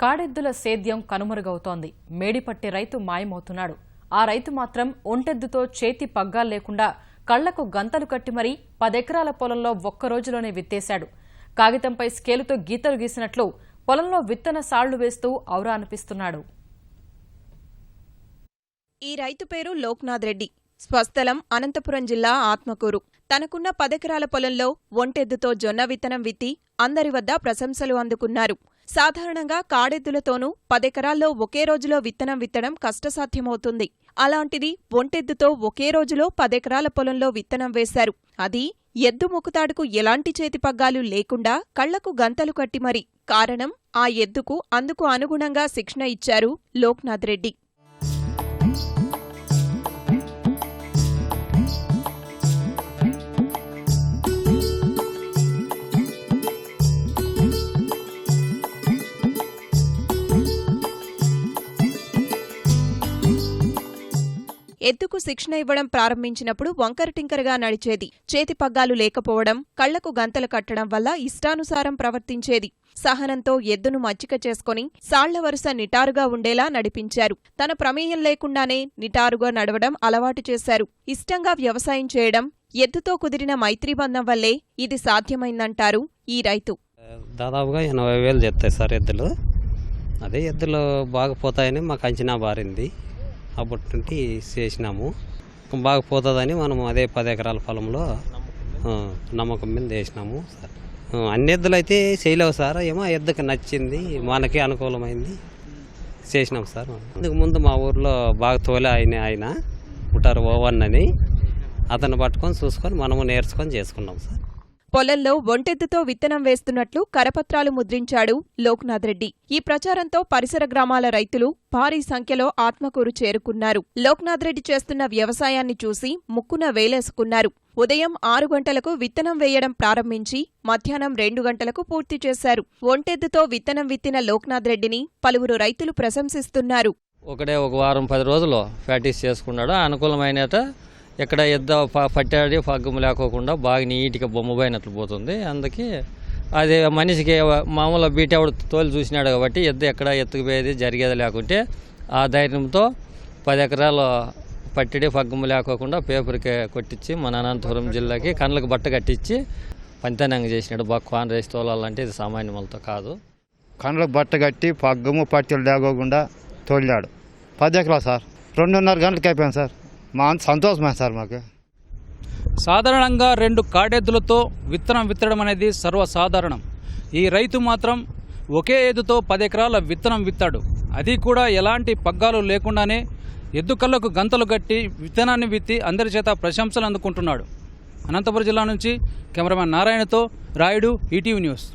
కాడెద్దుల సేద్యం కనుమరుగవుతోంది. మేడిపట్టి రైతు మాయమవుతున్నాడు. ఆ రైతు మాత్రం ఒంటెద్దుతో చేతి పగ్గాలు లేకుండా కళ్ళకు గంతలు కట్టి మరీ పదెకరాల పొలంలో ఒక్క రోజులోనే విత్తేశాడు. కాగితంపై స్కేలుతో గీతలు గీసినట్లు పొలంలో విత్తన సాళ్ళు వేస్తూ ఔరా అనిపిస్తున్నాడు. ఈ రైతు పేరు లోక్నాథ్ రెడ్డి. స్వస్థలం అనంతపురం జిల్లా ఆత్మకూరు. తనకున్న పదెకరాల పొలంలో ఒంటెద్దుతో జొన్న విత్తనం విత్తి అందరి వద్ద ప్రశంసలు అందుకున్నారు. సాధారణంగా కాడెద్దులతోనూ పదెకరాల్లో ఒకే రోజులో విత్తనం విత్తడం కష్టసాధ్యమవుతుంది. అలాంటిది ఒంటెద్దుతో ఒకే రోజులో పదెకరాల పొలంలో విత్తనం వేశారు. అది ఎద్దు ముకుతాడుకు ఎలాంటి చేతిపగ్గాలు లేకుండా కళ్ళకు గంతలు కట్టి మరి. కారణం ఆ ఎద్దుకు అందుకు అనుగుణంగా శిక్షణ ఇచ్చారు లోక్నాథ్ రెడ్డి. ఎద్దుకు శిక్షణ ఇవ్వడం ప్రారంభించినప్పుడు వంకరటింకరగా నడిచేది. చేతి పగ్గాలు లేకపోవడం కళ్ళకు గంతలు కట్టడం వల్ల ఇష్టానుసారం ప్రవర్తించేది. సహనంతో ఎద్దును మచ్చిక చేసుకుని సాళ్ళ వరుస నిటారుగా ఉండేలా నడిపించారు. తన ప్రమేయం లేకుండానే నిటారుగా నడవడం అలవాటు చేశారు. ఇష్టంగా వ్యవసాయం చేయడం ఎద్దుతో కుదిరిన మైత్రీబంధం వల్లే ఇది సాధ్యమైందంటారు ఈ రైతు. దాదాపుగా ఎనభై వేలు చెప్తాయి సార్ ఎద్దులు. అదే ఎద్దులు బాగా పోతాయని మాకు అంచనా బారింది. అప్పటి చేసినాము. బాగా పోతుందని మనం అదే పది ఎకరాల పొలంలో నమ్మకం మీద వేసినాము. సార్ అన్ని ఎద్దులు అయితే చేయలేవు సార్. ఏమో ఆ ఎద్దుకి నచ్చింది మనకి అనుకూలమైంది. చేసినాం సార్. అందుకు ముందు మా ఊర్లో బాగా తోలే ఆయన ఆయన ఉంటారు ఓవన్ అని అతను పట్టుకొని చూసుకొని మనము నేర్చుకొని చేసుకున్నాం సార్. పొలంలో ఒంటెద్దుతో విత్తనం వేస్తున్నట్లు కరపత్రాలు ముద్రించాడు లోక్నాథ్ రెడ్డి. ఈ ప్రచారంతో పరిసర గ్రామాల రైతులు భారీ సంఖ్యలో ఆత్మకూరు చేరుకున్నారు. లోక్నాథ్ రెడ్డి చేస్తున్న వ్యవసాయాన్ని చూసి ముక్కున వేలేసుకున్నారు. ఉదయం ఆరు గంటలకు విత్తనం వేయడం ప్రారంభించి మధ్యాహ్నం రెండు గంటలకు పూర్తి చేశారు. ఒంటెద్దుతో విత్తనం విత్తిన లోక్నాథ్ రెడ్డిని పలువురు రైతులు ప్రశంసిస్తున్నారు. ఒకడే ఒక వారం పది రోజులు ప్రాక్టీస్ చేసుకున్నాడు. అనుకూలమైన ఎక్కడ ఎద్ద ప- పట్టాడి పగ్గం లేకోకుండా బాగా నీట్గా బొమ్మ పోయినట్లు పోతుంది. అందుకే అది మనిషికి మామూలు బీటెవడు తోలు చూసినాడు కాబట్టి ఎద్ద ఎక్కడ ఎత్తుకుపోయేది జరిగేది లేకుంటే ఆ ధైర్యంతో పది ఎకరాలు పట్టిడి పగ్గము లేకోకుండా పేపర్కి కొట్టించి మన అనంతపురం జిల్లాకి కళ్ళకు బట్ట కట్టించి పంతనంగా చేసినాడు. బాగా కాన్ రేసి తోలాలంటే ఇది సామాన్యములతో కాదు. కండ్లకు బట్ట కట్టి పగ్గము పట్టీలు లేకోకుండా తోలినాడు. పది ఎకరాలు సార్. రెండున్నర గంటలకు అయిపోయాను సార్. మా సంతోషమే సార్ మాకు. సాధారణంగా రెండు కాడెద్దులతో విత్తనం విత్తడం అనేది సర్వసాధారణం. ఈ రైతు మాత్రం ఒకే ఎద్దుతో పది ఎకరాల విత్తనం విత్తాడు. అది కూడా ఎలాంటి పగ్గాలు లేకుండానే ఎద్దు కళ్ళకు గంతలు కట్టి విత్తనాన్ని విత్తి అందరి చేత ప్రశంసలు అందుకుంటున్నాడు. అనంతపురం జిల్లా నుంచి కెమెరామెన్ నారాయణతో రాయుడు ఈటీవీ న్యూస్.